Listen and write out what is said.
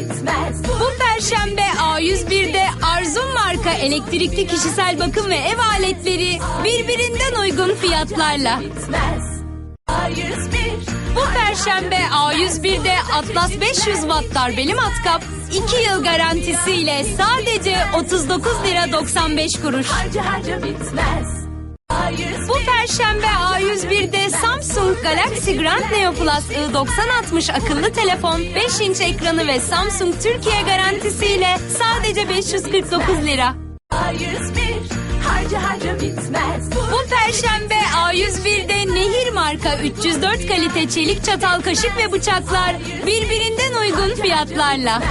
bitmez. Bu perşembe A101'de Arzum marka elektrikli kişisel bakım ve ev aletleri birbirinden uygun fiyatlarla. Bitmez. A101 Bu perşembe A101'de Atlas 500 watt darbeli matkap 2 yıl garantisiyle sadece 39 lira 95 kuruş. harca harca bitmez. A101 Bu perşembe A101'de Samsung Galaxy Grand Neo Plus I9060 akıllı telefon 5 inç ekranı ve Samsung Türkiye garantisiyle sadece 549 lira. A101 harca harca bitmez. Bu perşembe A101'de Nehir marka 304 kalite çelik çatal kaşık ve bıçaklar birbirinden uygun fiyatlarla.